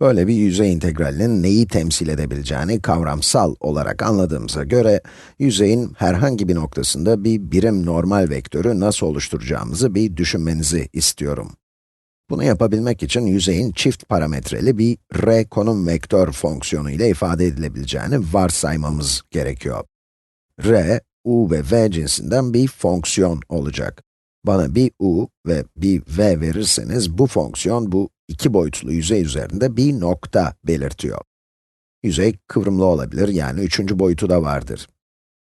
Böyle bir yüzey integralinin neyi temsil edebileceğini kavramsal olarak anladığımıza göre, yüzeyin herhangi bir noktasında bir birim normal vektörü nasıl oluşturacağımızı bir düşünmenizi istiyorum. Bunu yapabilmek için yüzeyin çift parametreli bir r konum vektör fonksiyonu ile ifade edilebileceğini varsaymamız gerekiyor. r, u ve v cinsinden bir fonksiyon olacak. Bana bir u ve bir v verirseniz bu fonksiyon bu iki boyutlu yüzey üzerinde bir nokta belirtiyor. Yüzey kıvrımlı olabilir, yani üçüncü boyutu da vardır.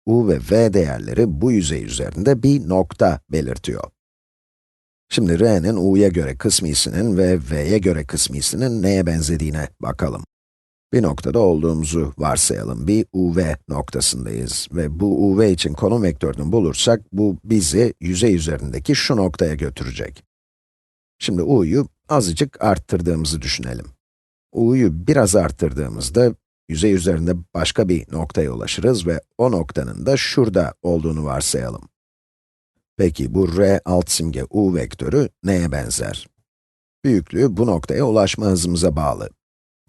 u ve v değerleri bu yüzey üzerinde bir nokta belirtiyor. Şimdi r'nin u'ya göre kısmisinin ve v'ye göre kısmisinin neye benzediğine bakalım. Bir noktada olduğumuzu varsayalım. Bir uv noktasındayız ve bu uv için konum vektörünü bulursak, bu bizi yüzey üzerindeki şu noktaya götürecek. Şimdi u'yu azıcık arttırdığımızı düşünelim. u'yu biraz arttırdığımızda, yüzey üzerinde başka bir noktaya ulaşırız ve o noktanın da şurada olduğunu varsayalım. Peki bu r alt simge u vektörü neye benzer? Büyüklüğü bu noktaya ulaşma hızımıza bağlı.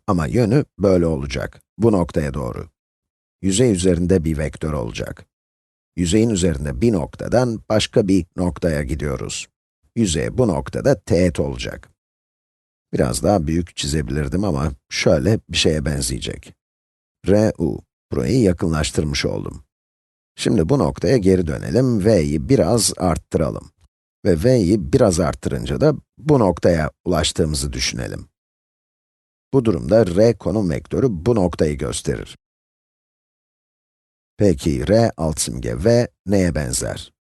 Ama yönü böyle olacak, bu noktaya doğru. Yüzey üzerinde bir vektör olacak. Yüzeyin üzerinde bir noktadan başka bir noktaya gidiyoruz. Yüzeye bu noktada teğet olacak. Biraz daha büyük çizebilirdim ama şöyle bir şeye benzeyecek. r, u. Burayı yakınlaştırmış oldum. Şimdi bu noktaya geri dönelim, v'yi biraz arttıralım. Ve v'yi biraz arttırınca da bu noktaya ulaştığımızı düşünelim. Bu durumda r konum vektörü bu noktayı gösterir. Peki r alt simge v neye benzer?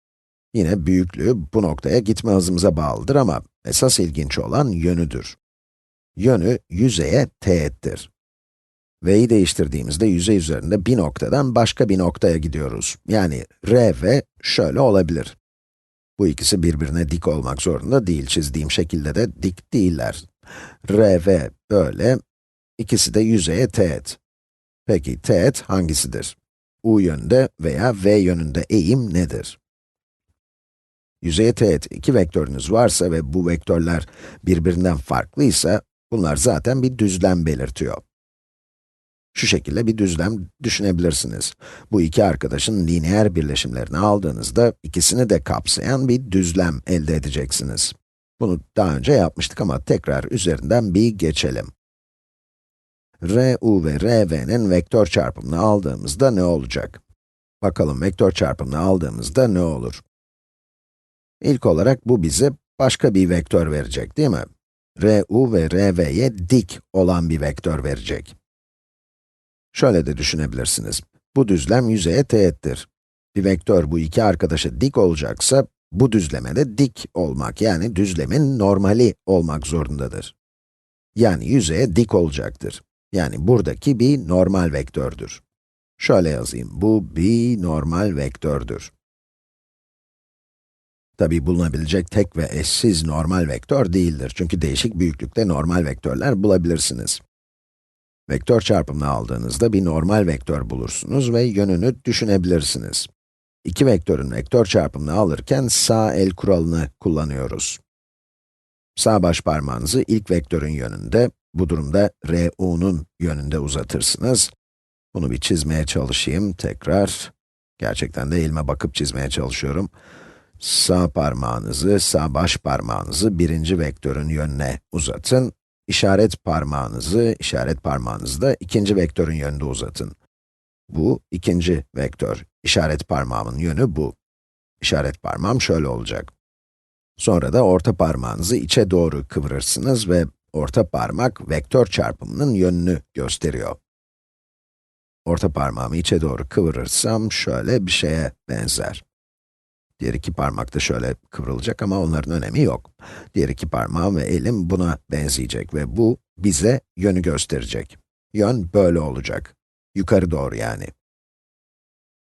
Yine büyüklüğü bu noktaya gitme hızımıza bağlıdır ama esas ilginç olan yönüdür. Yönü yüzeye teğettir. v'yi değiştirdiğimizde yüzey üzerinde bir noktadan başka bir noktaya gidiyoruz. Yani r ve şöyle olabilir. Bu ikisi birbirine dik olmak zorunda değil. Çizdiğim şekilde de dik değiller. r ve böyle, ikisi de yüzeye teğet. Peki teğet hangisidir? u yönünde veya v yönünde eğim nedir? Yüzeye teğet iki vektörünüz varsa ve bu vektörler birbirinden farklıysa, bunlar zaten bir düzlem belirtiyor. Şu şekilde bir düzlem düşünebilirsiniz. Bu iki arkadaşın lineer birleşimlerini aldığınızda, ikisini de kapsayan bir düzlem elde edeceksiniz. Bunu daha önce yapmıştık ama tekrar üzerinden bir geçelim. r, u ve r, v'nin vektör çarpımını aldığımızda ne olacak? Bakalım vektör çarpımını aldığımızda ne olur? İlk olarak bu bize başka bir vektör verecek, değil mi? R, u ve r, v'ye dik olan bir vektör verecek. Şöyle de düşünebilirsiniz. Bu düzlem yüzeye teğettir. Bir vektör bu iki arkadaşa dik olacaksa, bu düzleme de dik olmak, yani düzlemin normali olmak zorundadır. Yani yüzeye dik olacaktır. Yani buradaki bir normal vektördür. Şöyle yazayım, bu bir normal vektördür. Tabi bulunabilecek tek ve eşsiz normal vektör değildir. Çünkü değişik büyüklükte normal vektörler bulabilirsiniz. Vektör çarpımını aldığınızda bir normal vektör bulursunuz ve yönünü düşünebilirsiniz. İki vektörün vektör çarpımını alırken sağ el kuralını kullanıyoruz. Sağ baş parmağınızı ilk vektörün yönünde, bu durumda RU'nun yönünde uzatırsınız. Bunu bir çizmeye çalışayım tekrar. Gerçekten de elime bakıp çizmeye çalışıyorum. Sağ parmağınızı, sağ baş parmağınızı birinci vektörün yönüne uzatın. İşaret parmağınızı, işaret parmağınızı da ikinci vektörün yönünde uzatın. Bu ikinci vektör. İşaret parmağımın yönü bu. İşaret parmağım şöyle olacak. Sonra da orta parmağınızı içe doğru kıvırırsınız ve orta parmak vektör çarpımının yönünü gösteriyor. Orta parmağımı içe doğru kıvırırsam şöyle bir şeye benzer. Diğer iki parmak da şöyle kıvrılacak ama onların önemi yok. Diğer iki parmağım ve elim buna benzeyecek ve bu bize yönü gösterecek. Yön böyle olacak. Yukarı doğru yani.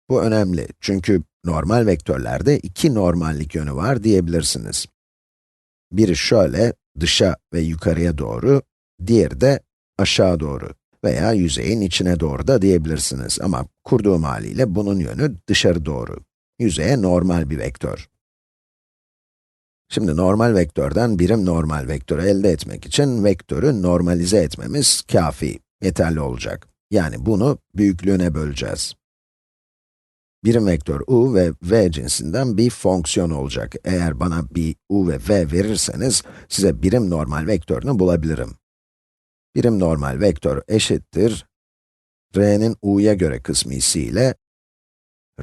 Bu önemli çünkü normal vektörlerde iki normallik yönü var diyebilirsiniz. Biri şöyle, dışa ve yukarıya doğru, diğeri de aşağı doğru veya yüzeyin içine doğru da diyebilirsiniz ama kurduğum haliyle bunun yönü dışarı doğru yüzeye normal bir vektör. Şimdi normal vektörden birim normal vektörü elde etmek için vektörü normalize etmemiz kafi, yeterli olacak. Yani bunu büyüklüğüne böleceğiz. Birim vektör u ve v cinsinden bir fonksiyon olacak. Eğer bana bir u ve v verirseniz, size birim normal vektörünü bulabilirim. Birim normal vektör eşittir, r'nin u'ya göre kısmisi ile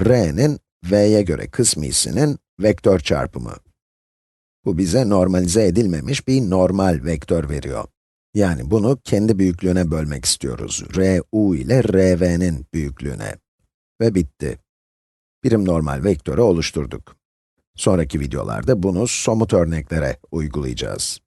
r'nin v'ye göre kısmisinin vektör çarpımı. Bu bize normalize edilmemiş bir normal vektör veriyor. Yani bunu kendi büyüklüğüne bölmek istiyoruz. r u ile r v'nin büyüklüğüne. Ve bitti. Birim normal vektörü oluşturduk. Sonraki videolarda bunu somut örneklere uygulayacağız.